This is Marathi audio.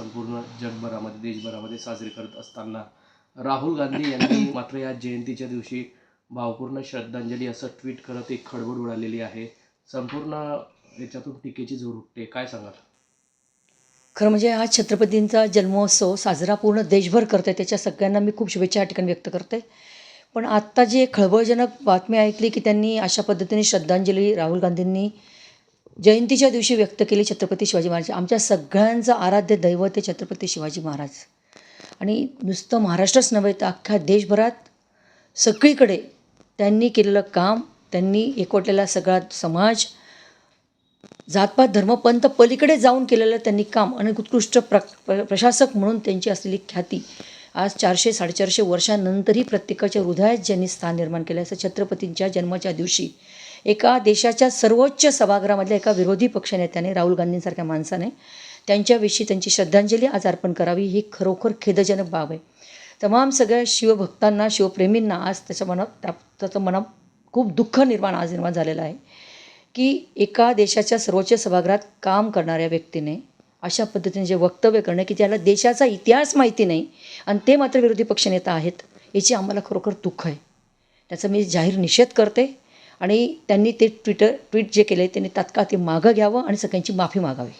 महाराष्ट्रामध्ये साजरी करत असताना राहुल गांधी यांनी मात्र या जयंतीच्या दिवशी भावपूर्ण श्रद्धांजली असं ट्विट करत एक खळबळ उडालेली आहे. संपूर्ण याच्यातून टीकेची जोड उठते. काय सांगाल? खरं म्हणजे हा छत्रपतींचा जन्मोत्सव साजरा पूर्ण देशभर करते त्याच्या सगळ्यांना मी खूप शुभेच्छा या ठिकाणी व्यक्त करते पण आत्ता जी खळबळजनक बातमी ऐकली की त्यांनी अशा पद्धतीने श्रद्धांजली राहुल गांधींनी जयंतीच्या दिवशी व्यक्त केले छत्रपती शिवाजी महाराज. आमच्या सगळ्यांचं आराध्य दैवत आहे छत्रपती शिवाजी महाराज. आणि नुसतं महाराष्ट्रच नव्हे तर अख्ख्या देशभरात सगळीकडे त्यांनी केलेलं काम त्यांनी एकवटलेला सगळा समाज जातपात धर्म पंत पलीकडे जाऊन केलेलं त्यांनी काम. आणि उत्कृष्ट प्र प्र- प्रशासक म्हणून त्यांची असलेली ख्याती आज चारशे साडेचारशे वर्षांनंतरही प्रत्येकाच्या हृदयात ज्यांनी स्थान निर्माण केलं असं छत्रपतींच्या जन्माच्या दिवशी एका देशाच्या सर्वोच्च सभागृहामधल्या एका विरोधी पक्षनेत्याने राहुल गांधींसारख्या माणसाने त्यांच्याविषयी त्यांची श्रद्धांजली आज अर्पण करावी ही खरोखर खेदजनक बाब आहे. तमाम सगळ्या शिवभक्तांना शिवप्रेमींना आज त्याच्या मनात त्या त्याचं मनात खूप दुःख निर्माण आज निर्माण झालेलं आहे की एका देशाच्या सर्वोच्च सभागृहात काम करणाऱ्या व्यक्तीने अशा पद्धतीने जे वक्तव्य करणं की त्याला देशाचा इतिहास माहिती नाही आणि ते मात्र विरोधी पक्षनेता आहेत याची आम्हाला खरोखर दुःख आहे. त्याचा मी जाहीर निषेध करते आणि त्यांनी ते ट्विटर ट्विट जे केले त्यांनी तात्काळ ते मागं घ्यावं आणि सगळ्यांची माफी मागावी.